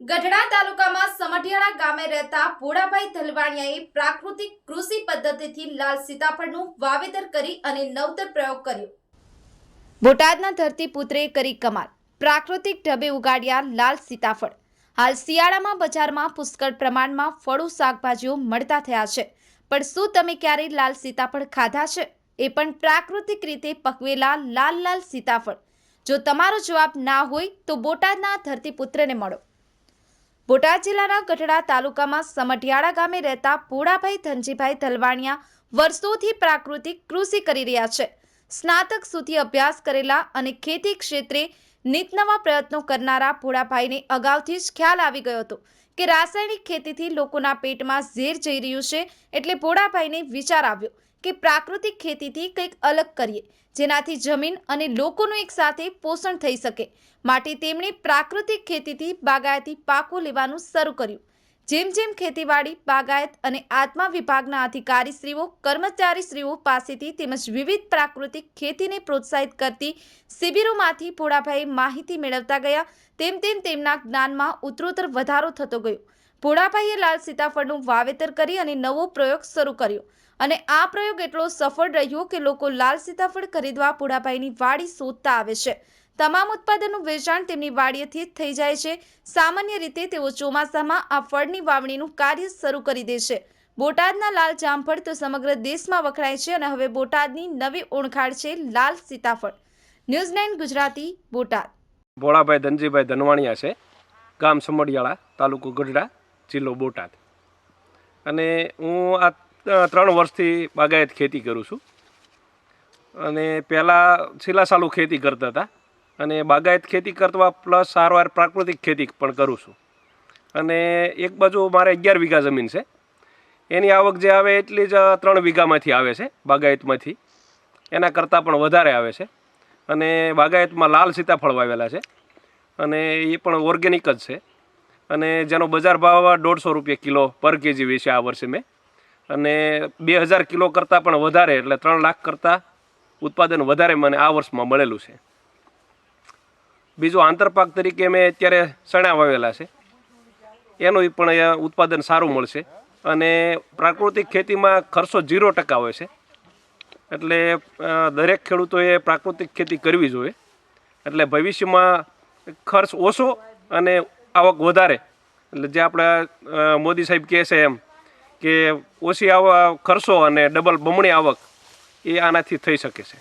ગઢડા તાલુકામાં સમઢિયાળા ગામે રહેતા ભોળાભાઈ ધલવાણિયાએ પ્રાકૃતિક કૃષિ પદ્ધતિથી લાલ સીતાફળનું વાવેતર કરી અને નવતર પ્રયોગ કર્યો. બોટાદના ધરતીપુત્રે કરી કમાલ. પ્રાકૃતિક ઢબે ઉગાડ્યા લાલ સીતાફળ. હાલ શિયાળામાં બજારમાં પુષ્કળ પ્રમાણમાં ફળો, શાકભાજીઓ મળતા થયા છે. પણ શું તમે ક્યારેય લાલ સીતાફળ ખાધા છે? એ પણ પ્રાકૃતિક રીતે પકવેલા લાલ લાલ સીતાફળ. જો તમારો જવાબ ના હોય તો બોટાદના ધરતીપુત્રને મળો. બોટાદ જિલ્લાના ગઢડા તાલુકામાં સમઢિયાળા ગામે રહેતા પોળાભાઈ ધનજીભાઈ ધલવાણિયા વર્ષોથી પ્રાકૃતિક કૃષિ કરી રહ્યા છે. સ્નાતક સુધી અભ્યાસ કરેલા અને ખેતી ક્ષેત્રે નીતનવા પ્રયત્નો કરનારા પૂળાભાઈને અગાઉથી જ ખ્યાલ આવી ગયો હતો કે રાસાયણિક ખેતીથી લોકોના પેટમાં ઝેર જઈ રહ્યું છે એટલે પોળાભાઈને વિચાર આવ્યો. કે પ્રાકૃતિક ખેતીથી કંઈક અલગ કરીએ, જેનાથી જમીન અને લોકોનું એકસાથે પોષણ થઈ શકે. માટે તેમણે પ્રાકૃતિક ખેતીથી બાગાયતી પાકો લેવાનું શરૂ કર્યું. જેમ જેમ ખેતીવાડી, બાગાયત અને આત્મા વિભાગના અધિકારીશ્રીઓ, કર્મચારીશ્રીઓ પાસેથી તેમજ વિવિધ પ્રાકૃતિક ખેતીને પ્રોત્સાહિત કરતી શિબિરોમાંથી ભોળાભાઈ માહિતી મેળવતા ગયા, તેમ તેમ તેમના જ્ઞાનમાં ઉત્તરોત્તર વધારો થતો ગયો. ભોળાભાઈએ લાલ સીતાફળનું વાવેતર કરી અને નવો પ્રયોગ શરૂ કર્યો. અને આ પ્રયોગ એટલો સફળ રહ્યો કે લોકો લાલ સીતાફળ ખરીદવા ભોળાભાઈની વાડી શોધતા આવે છે. તમામ ઉત્પાદનનું વેચાણ તેમની વાડીએથી જ થઈ જાય છે. સામાન્ય રીતે તેઓ ચોમાસામાં આ ફળની વાવણીનું કાર્ય શરૂ કરી દે છે. બોટાદના લાલ જામફળ તો સમગ્ર દેશમાં વખણાય છે અને હવે બોટાદની નવી ઓળખાણ છે લાલ સીતાફળ. News nine Gujarati, Botad. Bholabhai Dhanjibhai Dhanvaniya છે, ગામ સમડિયાળા, તાલુકો ગઢડા. જિલ્લો બોટાદ. અને હું આ ત્રણ વર્ષથી બાગાયત ખેતી કરું છું. અને પહેલાં છેલ્લા સાલું ખેતી કરતા હતા. અને બાગાયત ખેતી કરતા પ્લસ સારવાર પ્રાકૃતિક ખેતી પણ કરું છું. અને એક બાજુ મારે અગિયાર વીઘા જમીન છે. એની આવક જે આવે એટલી જ ત્રણ વીઘામાંથી આવે છે બાગાયતમાંથી. એના કરતાં પણ વધારે આવે છે. અને બાગાયતમાં લાલ સીતાફળ વાવેલા છે. અને એ પણ ઓર્ગેનિક જ છે. અને જેનો બજાર ભાવ દોઢસો રૂપિયા કિલો પર કેજી વેચે આ વર્ષે મેં. અને બે હજાર કિલો કરતાં પણ વધારે, એટલે ત્રણ લાખ કરતાં ઉત્પાદન વધારે મને આ વર્ષમાં મળેલું છે. બીજો આંતરપાક તરીકે મેં અત્યારે ચણા વાવેલા છે. એનું પણ ઉત્પાદન સારું મળશે. અને પ્રાકૃતિક ખેતીમાં ખર્ચો ઝીરો ટકા હોય છે. એટલે દરેક ખેડૂતોએ પ્રાકૃતિક ખેતી કરવી જોઈએ. એટલે ભવિષ્યમાં ખર્ચ ઓછો અને આવક વધારે. એટલે જે આપણે મોદી સાહેબ કહે છે એમ કે ઓછી આવા ખર્ચો અને ડબલ બમણી આવક એ આનાથી થઈ શકે છે.